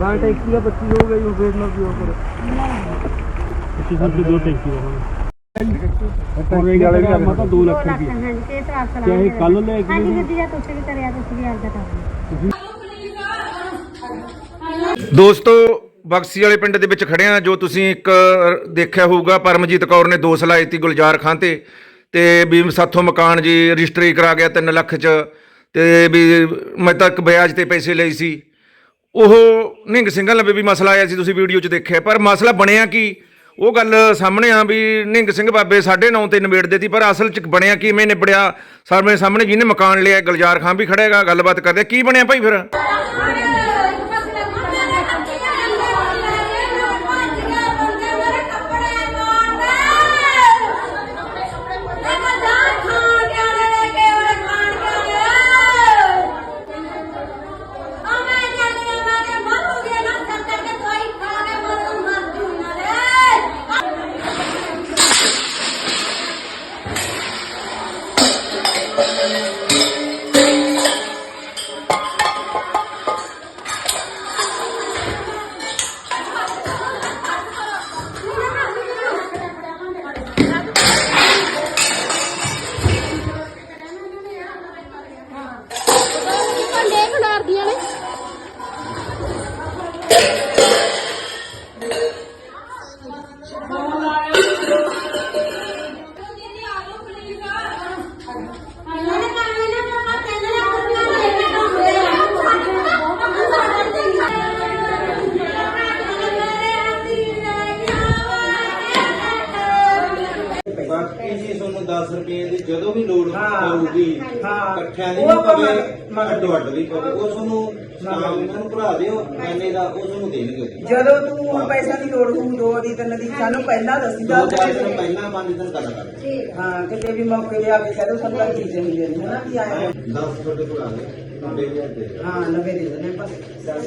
ਬਾਹਰ ਟੈਕਸੀ ਦਾ 25 ਹੋ ਗਈ ਉਹ ਫੇਰ ਨਾ ਕੀ ਹੋ 2500 ਰੁਪਏ ਦੋ ਟੈਕਸੀ ਦਾ ਹੁਣ। ਹੋਰ ਇਹ ਵਾਲੇ ਵਾਲੇ ਵੀ ਮਤਾ 2 ਲੱਖ ਰੁਪਏ ਹਾਂਜੀ ਤੇ ਤਰਾਸ ਲਾ ਚਾਹੇ ਕੱਲ ਲੈ ਕੇ ਹਾਂਜੀ ਵੀਰ ਜੀ ਜਾਂ ਤੁਸੀਂ ਵੀ ਕਰਿਆ ਤੁਸੀਂ ਵੀ ਆਪਦਾ ਕਰ ਦੋਸਤੋ ਬਕਸੀ ਵਾਲੇ ਪਿੰਡ ਦੇ ਵਿੱਚ ਖੜੇ ਆ ਜੋ ਤੁਸੀਂ ਇੱਕ ਦੇਖਿਆ ਹੋਊਗਾ ਪਰਮਜੀਤ ਕੌਰ ਨੇ ਦੋਸ਼ ਲਾਏ ਤੀ ਗੁਲਜ਼ਾਰ ਖਾਨ ਤੇ। ਤੇ ਵੀ ਸਾਥੋਂ ਮਕਾਨ ਜੀ ਰਜਿਸਟਰੀ ਕਰਾ ਗਿਆ 3 ਲੱਖ ਚ। ਤੇ ਵੀ ਮੈਂ ਤਾਂ ਇੱਕ ਵਿਆਜ ਤੇ ਪੈਸੇ ਲਏ ਸੀ। ਉਹ ਨਿੰਗ ਸਿੰਘਾਂ ਲਵੇ ਵੀ ਮਸਲਾ ਆਇਆ ਸੀ, ਤੁਸੀਂ ਵੀਡੀਓ 'ਚ ਦੇਖਿਆ। ਪਰ ਮਸਲਾ ਬਣਿਆ ਕੀ? ਉਹ ਗੱਲ ਸਾਹਮਣੇ ਆ ਵੀ ਨਿੰਗ ਸਿੰਘ ਬਾਬੇ 9.5 ਤੇ ਨਿਬੇੜਦੇ ਸੀ ਪਰ ਅਸਲ 'ਚ ਬਣਿਆ ਕਿਵੇਂ ਨਿਬੜਿਆ ਸਾਹਮਣੇ ਸਾਹਮਣੇ ਜਿਹਨੇ ਮਕਾਨ ਲਿਆ, ਗਲਜਾਰ ਖਾਨ ਵੀ ਖੜਾ ਹੈਗਾ ਗੱਲਬਾਤ ਕਰਦੇ। ਕੀ ਬਣਿਆ ਭਾਈ ਫਿਰ? ਦੀ ਜਦੋਂ ਵੀ ਲੋੜ ਪਊਗੀ। ਇਕੱਠਿਆਂ ਦੀ ਉਹ ਵੀ ਆਪਾਂ ਪਵੇ ਮੰਗ- ਅੱਡੋ ਅੱਡ ਵੀ ਪਵੇ ਉਹ ਤੁਹਾਨੂੰ ਸ਼ਾਮ ਨੂੰ ਭਰਾ ਦਿਓ ਐਨੇ ਦਾ ਉਹ ਤੁਹਾਨੂੰ ਦੇਣਗੇ। ਜਦੋਂ ਤੂੰ ਪੈਸਾ ਦੀ ਲੋੜ ਹੋਊ ਦੋ ਦੀ ਤਿੰਨ ਦੀ ਸਾਨੂੰ ਪਹਿਲਾਂ ਦੱਸੀ ਦੋ ਚਾਰ ਦਿਨ ਪਹਿਲਾਂ ਪੰਜ ਦਿਨ ਗੱਲ ਕਰ ਹਾਂ ਕਿਤੇ ਵੀ ਮੌਕੇ ਤੇ ਆ ਕੇ ਕਹਦੋ ਸਭ ਲੱਗ ਚੀਜ਼ ਹੁੰਦੀ ਹੈ ਨਾ ਕੀ ਆਇਆ 10 ਤੁਹਾਡੇ ਕੋਲ ਆ ਗਏ 90000 ਦੇ। ਹਾਂ ਨਵੇਂ ਦੇ ਦੇਣੇ ਬਸ ਦੱਸ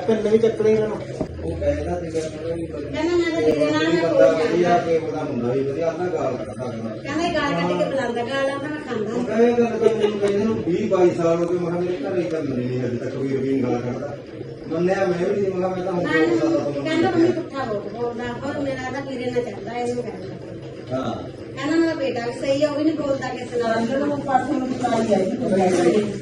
ਪਿੰਡ ਵੀ ਚੱਕਣੇ ਇਹਨਾਂ ਨੂੰ। ਉਹ ਕਹਿੰਦਾ ਸੀ ਕਿ ਬੰਦਾ ਵਧੀਆ ਕੇ ਉਹਦਾ ਮੁੰਡਾ ਵੀ ਵਧੀਆ ਨਾ ਗਾਲ ਕੱਢਦਾ ਹੁੰਦਾ ਕਹਿੰਦਾ ਗਾਲ ਕੱਢ ਕੇ ਬੁਲਾਉਂਦਾ ਗਾਲ ਆਪਣਾ ਖਾਂਦਾ ਉਹ ਕਹਿੰਦਾ ਗੱਲ ਤਾਂ ਮੈਨੂੰ ਕਹਿੰਦੇ ਨੂੰ 20 22 ਸਾਲ ਹੋ ਗਏ ਮੈਂ ਮੇਰੇ ਘਰੇ ਤਾਂ ਮੰਨੇ ਨਹੀਂ ਅਜੇ ਤੱਕ ਵੀ ਰਵੀਨ ਗਾਲ ਕੱਢਦਾ। ਮੰਨਿਆ ਮੈਂ ਵੀ ਨਹੀਂ ਮੈਂ ਕਿਹਾ ਮੈਂ ਤਾਂ ਹੁਣ ਦੋ ਤੋਂ ਕਹਿੰਦਾ ਮੰਮੀ ਪੁੱਠਾ ਬੋਲਦਾ ਹੋਰ ਮੇਰਾ ਤਾਂ ਕੀਰੇ ਨਾ ਚੱਲਦਾ ਇਹਨੂੰ ਕਹਿੰਦਾ ਹਾਂ। ਕਹਿੰਦਾ ਮੇਰਾ ਬੇਟਾ ਵੀ ਸਹੀ ਆ ਉਹ ਵੀ ਨਹੀਂ ਬੋਲਦਾ ਕਿਸੇ ਨਾਲ। ਜਦੋਂ ਪਾਸੇ ਨੂੰ ਚਲਾਈ ਆਈ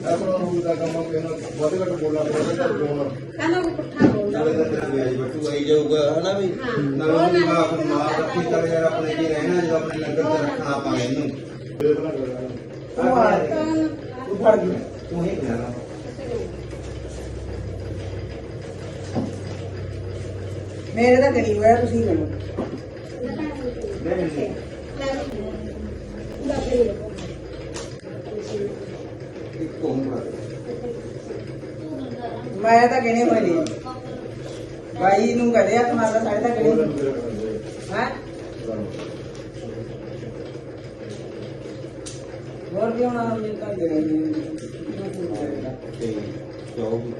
ਆਪਣਾ ਹੁਣ ਦਾ ਕੰਮ ਕਿ ਨਾ ਵਧੇ ਘੱਟ ਬੋਲਣਾ ਪੈਂਦਾ ਦੋਨ ਕਹਿੰਦਾ ਉਹ ਪੁੱਠਾ ਬੋਲਦਾ। ਨਾਲੇ ਬੱਟੂ ਆਈ ਜਾਊਗਾ ਹਨਾ ਵੀ। ਨਾਲੇ ਮਾਂ ਮਾਂ ਰੱਖੀ ਕਰ ਯਾਰ ਆਪਣੇ ਕੀ ਰਹਿਣਾ ਜਦੋਂ ਆਪਣੇ ਲੰਗਰ ਤੇ ਰੱਖਣਾ ਆਪਾਂ ਇਹਨੂੰ। ਉਹ ਆ ਤੂੰ ਫੜ ਗਈ ਤੂੰ ਹੀ ਕਹਿਣਾ ਮੇਰੇ ਤਾਂ ਗਰੀਬ ਹੈ ਤੁਸੀਂ ਗਣੋ ਲੈ ਮੈਨੂੰ ਇੱਕ ਕੋਮ ਕਰ ਮੈਂ ਤਾਂ ਗਿਣੇ ਹੋਏ ਨੇ ਨੂੰ ਕਹਦੇ ਆ ਤੁਹਾਡਾ ਸਾਡੇ ਤਾਂ ਗਿਣੇ ਹੈ? ਹੋਰ ਵੀ ਉਹਨਾਂ ਨੂੰ ਮਿਲਦਾ ਗਿਣੇ ਤੇ ਜਾਓ ਹੋਣਾ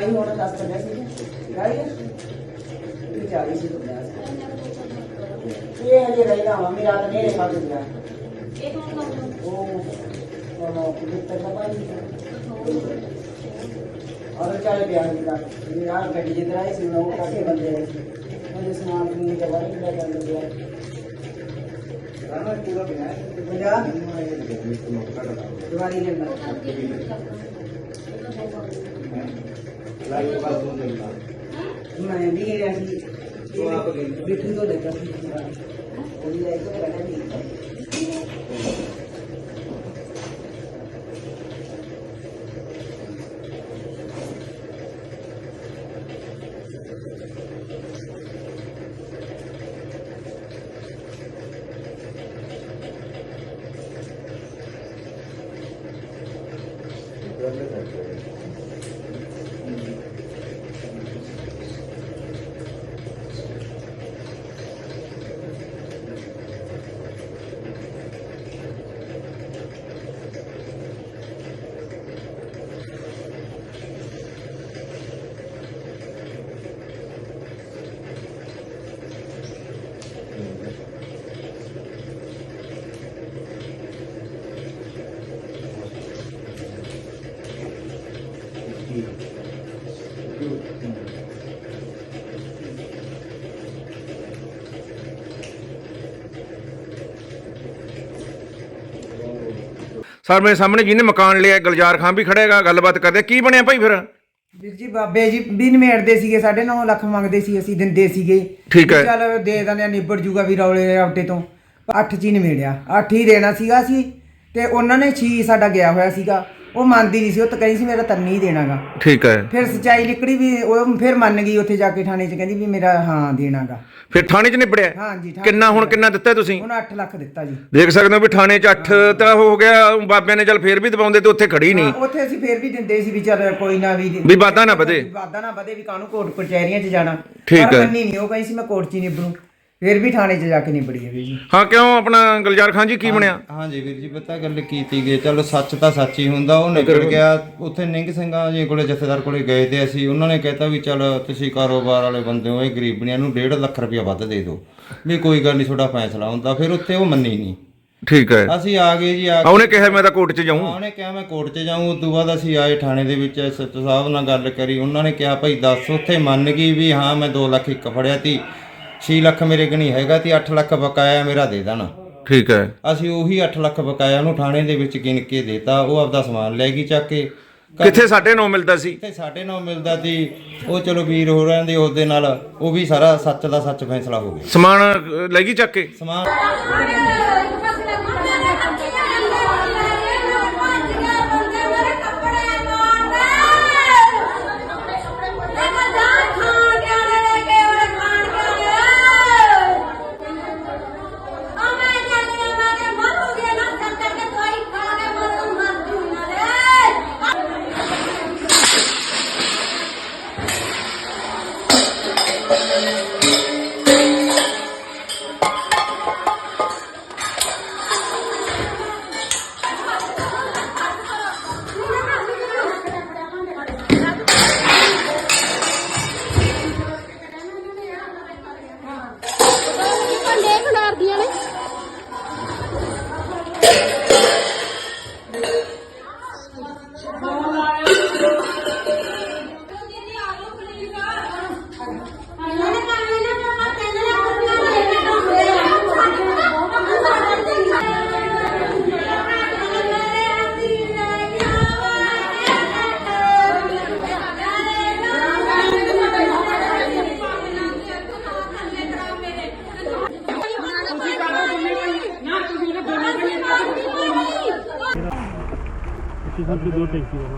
ਦੱਸ ਚੱਲਿਆ ਸੀ ਗਾਈ ਇਹ ਚਾਲੀ ਸੀ ਤੁਮਿਆ ਇਹ ਹਜੇ ਰਹਿਦਾ ਵਾ ਮੇਰਾ ਤਾਂ ਨੇੜੇ ਖਾ ਗਿਆ ਉਹ ਉਹ ਕਿਤੇ ਤਾਂ ਪਾਈ ਔਰ ਅਸਲ ਚਾਲੇ ਪਿਆ ਸੀਗਾ ਵੀ ਆਹ ਗੱਡੀ ਜਿੱਧਰ ਆਈ ਸੀ ਉਹ ਕਾਕੇ ਬੰਦੇ ਆਏ ਸੀ ਉਹਦੇ ਸਮਾਨ ਨੂੰ ਤੇ ਵਾਰੀ ਲੈ ਕੇ ਆਉਂਦੇ ਪਿਆ ਰਾਣਾ ਪੂਰਾ ਬਿਨਾ ਪੰਜਾਹ ਮੈਨੂੰ ਇਹ ਦੇਖੋ ਇਸ ਨੂੰ ਕੱਟਦਾ ਦੀਵਾਰੀ ਲੈਣਾ ਲਾਈਟ ਬਾਅਦ ਨੂੰ ਮਿਲਦਾ ਮੈਂ ਵੀ ਰਿਹਾ ਸੀ ਉਹ ਆਪ ਗਈ। ਬਿੱਟੂ ਤੋਂ ਲੱਗਾ ਸੀ ਉਹ ਵੀ ਆਇਆ ਤਾਂ ਕਹਿੰਦਾ ਨਹੀਂ ਸਰ ਮੇਰੇ ਸਾਹਮਣੇ ਜਿਹਨੇ ਮਕਾਨ ਲਿਆ ਗੁਲਜ਼ਾਰ ਖਾਨ ਵੀ ਖੜੇਗਾ ਗੱਲਬਾਤ ਕਰਦੇ। ਕੀ ਬਣਿਆ ਭਾਈ ਫਿਰ? ਵੀਰ ਜੀ ਬਾਬੇ ਜੀ ਵੀ ਨਿਮੇੜਦੇ ਸੀਗੇ 9.5 ਲੱਖ ਮੰਗਦੇ ਸੀ ਅਸੀਂ ਦਿੰਦੇ ਸੀਗੇ। ਠੀਕ ਹੈ। ਚੱਲ ਦੇ ਦਿੰਦੇ ਆ ਨਿਬੜ ਜੂਗਾ ਵੀ ਰੌਲੇ ਰਾਵਟੇ ਤੋਂ। 8 ਚ ਹੀ ਨਿਮੇੜਿਆ। 8 ਹੀ ਦੇਣਾ ਸੀਗਾ ਸੀ ਤੇ ਉਹਨਾਂ ਨੇ 6 ਸਾਡਾ ਗਿਆ ਹੋਇਆ ਸੀਗਾ। ਉਹ ਮੰਨਦੀ ਨਹੀਂ ਸੀ ਉਹ ਤਾਂ ਕਹਿੰਦੀ ਸੀ ਮੇਰਾ ਤਾਂ ਨਹੀਂ ਦੇਣਾਗਾ। ਠੀਕ ਹੈ। ਫਿਰ ਸਚਾਈ ਨਿਕੜੀ ਵੀ ਉਹ ਫਿਰ ਮੰਨ ਗਈ ਉੱਥੇ ਜਾ ਕੇ ਥਾਣੇ 'ਚ ਕਹਿੰਦੀ ਵੀ ਮੇਰਾ ਹਾਂ ਦੇਣਾਗਾ। ਫਿਰ ਥਾਣੇ 'ਚ ਨਿਬੜਿਆ? ਹਾਂਜੀ ਥਾਣੇ ਕਿੰਨਾ ਹੁਣ ਕਿੰਨਾ ਦਿੱਤਾ ਤੁਸੀਂ? ਉਹਨਾਂ 8 ਲੱਖ ਦਿੱਤਾ ਜੀ। ਦੇਖ ਸਕਦੇ ਹੋ ਵੀ ਥਾਣੇ 'ਚ 8 ਤਾਂ ਹੋ ਗਿਆ ਬਾਬਿਆਂ ਨੇ ਚੱਲ ਫੇਰ ਵੀ ਦਬਾਉਂਦੇ ਤੇ ਉੱਥੇ ਖੜੀ ਨਹੀਂ। ਹਾਂ, ਉੱਥੇ ਅਸੀਂ ਫੇਰ ਵੀ ਦਿੰਦੇ ਸੀ ਵੀ ਚੱਲ ਕੋਈ ਨਾ ਵੀ ਵੀ ਵਾਧਾ ਨਾ ਵਧੇ। ਵਾਦਾ ਨਾ ਵਧੇ ਵੀ ਕਾਹਨੂੰ ਕੋਰਟ ਕਚਹਿਰੀਆਂ 'ਚ ਜਾਣਾ। ਠੀਕ ਹੈ। ਮੰਨੀ ਨਹੀਂ ਉਹ ਕਹੀ ਸੀ ਮੈਂ ਕੋਰਟ 'ਚ ਹੀ ਨਿਬੜੂ ਫੇਰ ਵੀ ਥਾਣੇ 'ਚ ਜਾ ਕੇ ਨਿਬੜੀ ਹੈ ਵੀ ਜੀ। ਹਾਂ ਕਿਉਂ? ਆਪਣਾ ਗੁਲਜ਼ਾਰ ਖਾਨ ਜੀ ਕੀ ਬਣਿਆ? ਹਾਂਜੀ ਵੀਰ ਜੀ ਪਤਾ ਗੱਲ ਕੀਤੀ ਗਈ। ਚਲੋ ਸੱਚ ਤਾਂ ਸੱਚ ਹੀ ਹੁੰਦਾ ਉਹ ਨਿਕਲ ਗਿਆ। ਉੱਥੇ ਨਿੰਗ ਸਿੰਘਾਂ ਜੀ ਕੋਲੇ ਜਥੇਦਾਰ ਕੋਲੇ ਗਏ ਤੇ ਅਸੀਂ ਉਹਨਾਂ ਨੇ ਕਹਿਤਾ ਵੀ ਚਲ ਤੁਸੀਂ ਕਾਰੋਬਾਰ ਵਾਲੇ ਬੰਦੇ ਹੋ ਇਹ ਗਰੀਬਣੀਆਂ ਨੂੰ 1.5 ਲੱਖ ਰੁਪਇਆ ਵੱਧ ਦੇ ਦਿਓ। ਵੀ ਕੋਈ ਗੱਲ ਨਹੀਂ ਤੁਹਾਡਾ ਫੈਸਲਾ ਹੁੰਦਾ। ਫਿਰ ਉੱਥੇ ਉਹ ਮੰਨੀ ਨਹੀਂ। ਠੀਕ ਹੈ। ਅਸੀਂ ਆ ਗਏ ਜੀ ਆ ਉਹਨੇ ਕਿਹਾ ਮੈਂ ਤਾਂ ਕੋਰਟ 'ਚ ਜਾਊਂ। ਉਹਨੇ ਕਿਹਾ ਮੈਂ ਕੋਰਟ 'ਚ ਜਾਊਂ। ਉਸ ਤੋਂ ਬਾਅਦ ਅਸੀਂ ਆਏ ਥਾਣੇ ਦੇ ਵਿੱਚ ਐਸਐਚਓ ਸਾਹਿਬ ਨਾਲ ਗੱਲ ਕਰੀ। ਉਹਨਾਂ ਨੇ ਕਿਹਾ ਭਾਈ ਦੱਸ ਉੱਥੇ ਮੰਨ ਗਈ ਵੀ ਹਾਂ ਮੈਂ 2 ਲੱਖ ਇੱਕ ਫੜਿਆ ਤੀ। 6 ਲੱਖ ਮੇਰੇ ਗਣੀ ਹੈਗਾ ਤੇ 8 ਲੱਖ ਬਕਾਇਆ ਮੇਰਾ ਦੇ ਦੇਣਾ। ਠੀਕ ਹੈ। ਅਸੀਂ ਉਹੀ 8 ਲੱਖ ਬਕਾਇਆ ਉਹਨੂੰ ਥਾਣੇ ਦੇ ਵਿੱਚ ਗਿਣ ਕੇ ਦੇਤਾ ਉਹ ਆਪਦਾ ਸਮਾਨ ਲੈ ਗਈ ਚੱਕ ਕੇ। ਕਿੱਥੇ ਸਾਡੇ ਨੌ ਮਿਲਦਾ ਸੀ? ਤੇ ਸਾਡੇ ਨਾਲ ਮਿਲਦਾ ਸੀ? ਉਹ ਚਲੋ ਵੀਰ ਹੋਰਾਂ ਦੇ ਉਹਦੇ ਨਾਲ ਉਹ ਵੀ ਸਾਰਾ ਸੱਚ ਦਾ ਸੱਚ ਫੈਸਲਾ ਹੋ ਗਿਆ। ਸਮਾਨ ਲੈ ਗਈ ਚੱਕ ਕੇ? ਸਮਾਨ ਤੁਸੀਂ ਸਾਡੇ ਦੋ ਟੈਂਕੀ ਦਾ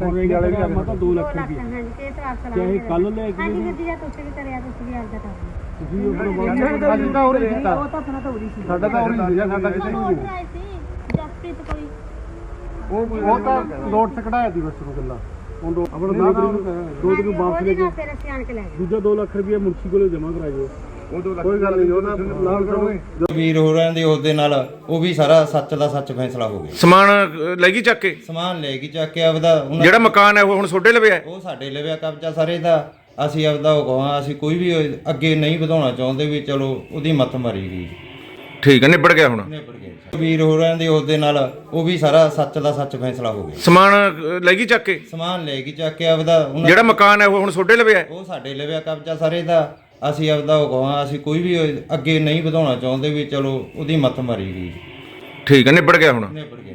ਟੈਂਕੀ ਵਾਲੇ ਵੀ ਮਤਾ 2 ਲੱਖ ਰੁਪਏ। ਹਾਂਜੀ ਤੇ ਇਤਰਾਫ ਸਲਾਹ ਚਾਹੇ ਕੱਲ ਲੈ ਕੇ ਹਾਂਜੀ ਜੀ ਜਾਂ ਤੁਸੀਂ ਵੀ ਕਰਿਆ ਤੁਸੀਂ ਵੀ ਆਪਦਾ ਕਰ ਲਓ। ਤੁਸੀਂ ਆਪਣਾ ਅਸੀਂ ਤਾਂ ਉਰੇ ਕੀਤਾ ਉਹ ਤਾਂ ਆਪਣਾ ਤਾਂ ਉਰੀ ਸੀ। ਸਾਡਾ ਤਾਂ ਉਰੇ ਸੀਗਾ ਸਾਡਾ ਕਿਤੇ ਨਹੀਂ ਸੀ ਜਸਪ੍ਰੀਤ ਕੋਈ। ਉਹ ਉਹ ਤਾਂ ਲੋਟ ਸਕੜਾਇਆ ਸੀ ਬਸ ਨੂੰ ਗੱਲਾਂ। ਹੁਣ ਦੋ ਆਪਣਾ ਦੋ ਤਰੀਕ ਨੂੰ ਦੋ ਦਿਨ ਵਾਪਸ ਲੈ ਕੇ ਅਸੀਂ ਦੂਜਾ 2 ਲੱਖ ਰੁਪਏ ਮੁਨਸੀ ਕੋਲੇ ਜਮ੍ਹਾਂ ਕਰਾਇਓ। ਕੋਈ ਗੱਲ ਨਹੀਂ ਉਹਦਾ ਨਾਲ ਕਰੋਗੇ ਵੀਰ ਹੋਰਾਂ ਦੇ ਉਹਦੇ ਨਾਲ ਉਹ ਵੀ ਸਾਰਾ ਸੱਚ ਦਾ ਸੱਚ ਫੈਸਲਾ ਹੋ ਗਿਆ। ਸਮਾਨ ਅ, ਲੈ ਗਈ ਚੱਕ ਕੇ? ਸਮਾਨ ਲੈ ਗਈ ਚੱਕ ਕੇ ਆਪਦਾ ਉਹਨਾਂ- ਜਿਹੜਾ ਮਕਾਨ ਹੈ ਉਹ ਹੁਣ ਤੁਹਾਡੇ ਲਵੇ ਹੈ? ਉਹ ਸਾਡੇ ਲਵਿਆ ਕਬਜ਼ਾ ਸਾਰੇ ਦਾ। ਅਸੀਂ ਆਪਦਾ ਉਹ ਕਹਾਂ ਅਸੀਂ ਕੋਈ ਵੀ ਅੱਗੇ ਨਹੀਂ ਵਧਾਉਣਾ ਚਾਹੁੰਦੇ ਵੀ ਚਲੋ ਉਹਦੀ ਮੱਤ ਮਾਰੀ ਗਈ। ਠੀਕ ਹੈ ਨਿਬੜ ਗਿਆ ਹੁਣ। ਨਿਬੜ ਗਏ ਵੀਰ ਹੋਰਾਂ ਦੇ ਉਹਦੇ ਨਾਲ ਉਹ ਵੀ ਸਾਰਾ ਸੱਚ ਦਾ ਸੱਚ ਫੈਸਲਾ ਹੋ ਗਿਆ। ਸਮਾਨ ਅ, ਲੈ ਗਈ ਚੱਕ ਕੇ? ਸਮਾਨ ਲੈ ਕੇ ਚੱਕ ਕੇ ਆਪਦਾ ਉਹਨਾਂ- ਜਿਹੜਾ ਮਕਾਨ ਹੈ ਉਹ ਹੁਣ ਤੁਹਾਡੇ ਲਵੇ ਹੈ? ਉਹ ਸਾਡੇ ਲਵਿਆ ਕਬਜ਼ਾ ਸਾਰੇ ਦਾ। ਅਸੀਂ ਆਪਦਾ ਉਹ ਕਹਾਂ ਅਸੀਂ ਕੋਈ ਵੀ ਅੱਗੇ ਨਹੀਂ ਵਧਾਉਣਾ ਚਾਹੁੰਦੇ ਵੀ ਚਲੋ ਉਹਦੀ ਮੱਤ ਮਾਰੀ ਗਈ। ਠੀਕ ਹੈ ਨਿਬੜ ਗਿਆ ਹੁਣ। ਨਿਬੜ ਗਿਆ।